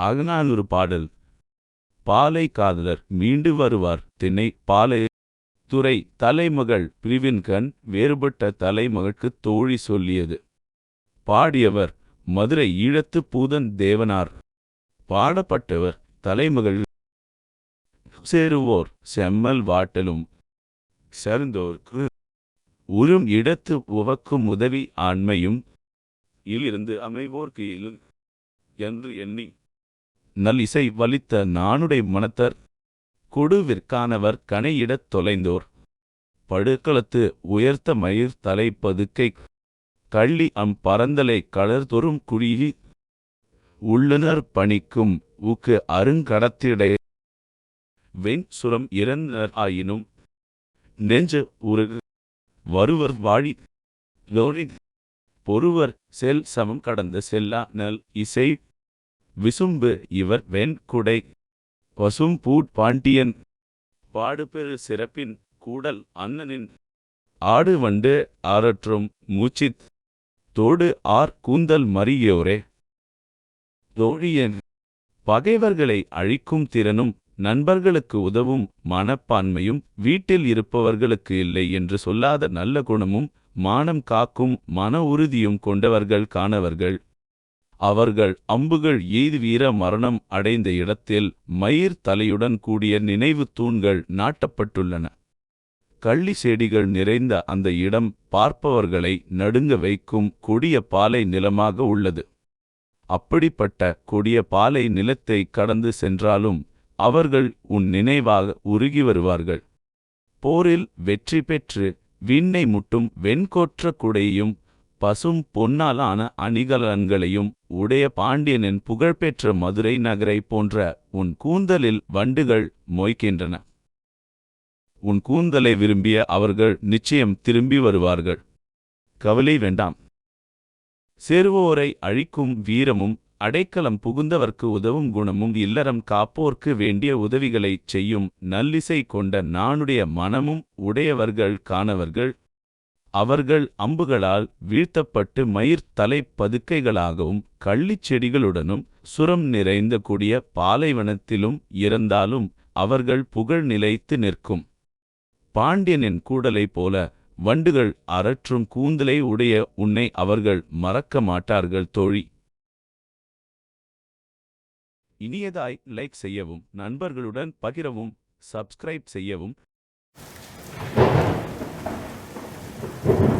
அகநானூறு பாடல். பாலை காதலர் மீண்டு வருவார். திணை பாலை துறை தலைமகள் பிரிவின்கண் வேறுபட்ட தலைமகட்குத் தோழி சொல்லியது. பாடியவர் மதுரை ஈழத்து பூதன் தேவனார். பாடப்பட்டவர் தலைமகள் சேருவோர் செம்மல் வாட்டலும். சேர்ந்தோர்க்கு உறும் இடத்து உவக்கும் உதவி ஆண்மையும். இலிருந்து அமைவோர்க்கு என்று எண்ணி நல் இசை வலித்த நானுடை மனத்தர் கொடுவிற்கானவர் கனையிடத் தொலைந்தோர். படுக்களத்து உயர்த்த மயிர் தலை பதுக்கை கள்ளி அம் பரந்தலை களர்தொறும் குழியி உள்ளனர் பணிக்கும் ஊக்கு அருங்கடத்திடை வெண் சுரம் இறந்தனர் ஆயினும் நெஞ்சு உருகு. வருவர் வாழி லோரி பொறுவர் செல் சமம் கடந்த செல்லா நல் இசை விசும்பு இவர் வெண் குடை பசும் பூட் பாண்டியன் பாடுபெரு சிறப்பின் கூடல் அண்ணனின் ஆடு வண்டு ஆரற்றும் மூச்சித் தோடு ஆர் கூந்தல் மறியோரே. தோழியன் பகைவர்களை அழிக்கும் திறனும் நண்பர்களுக்கு உதவும் மனப்பான்மையும் வீட்டில் இருப்பவர்களுக்கு இல்லை என்று சொல்லாத நல்ல குணமும் மானம் காக்கும் மன உறுதியும் கொண்டவர்கள் காணவர்கள். அவர்கள் அம்புகள் எய்து வீர மரணம் அடைந்த இடத்தில் மயிர் தலையுடன் கூடிய நினைவு தூண்கள் நாட்டப்பட்டுள்ளன. கள்ளி செடிகள் நிறைந்த அந்த இடம் பார்ப்பவர்களை நடுங்க வைக்கும் கொடிய பாலை நிலமாக உள்ளது. அப்படிப்பட்ட கொடிய பாலை நிலத்தை கடந்து சென்றாலும் அவர்கள் உன் நினைவாக உருகி வருவார்கள். போரில் வெற்றி பெற்று விண்ணை முட்டும் வெண்கோற்ற குடையையும் பசும் பொன்னாலான அணிகலன்களையும் உடைய பாண்டியனின் புகழ்பெற்ற மதுரை நகரை போன்ற உன் கூந்தலில் வண்டுகள் மொய்க்கின்றன. உன் கூந்தலை விரும்பிய அவர்கள் நிச்சயம் திரும்பி வருவார்கள். கவலை வேண்டாம். சேருவோரை அழிக்கும் வீரமும் அடைக்கலம் புகுந்தவர்க்கு உதவும் குணமும் இல்லறம் காப்போர்க்கு வேண்டிய உதவிகளைச் செய்யும் நல்லிசை கொண்ட நானுடைய மனமும் உடையவர்கள் காணவர்கள். அவர்கள் அம்புகளால் வீழ்த்தப்பட்டு மயிர் தலை பதுக்கைகளாகவும் கள்ளிச் செடிகளுடனும் சுரம் நிறைந்த கொடிய பாலைவனத்திலும் இறந்தாலும் அவர்கள் புகழ் நிலைத்து நிற்கும். பாண்டியனின் கூடலை போல வண்டுகள் அரற்றும் கூந்தலை உடைய உன்னை அவர்கள் மறக்க மாட்டார்கள் தோழி. இனியதாய் லைக் செய்யவும் நண்பர்களுடன் பகிரவும் சப்ஸ்கிரைப் செய்யவும். Thank you.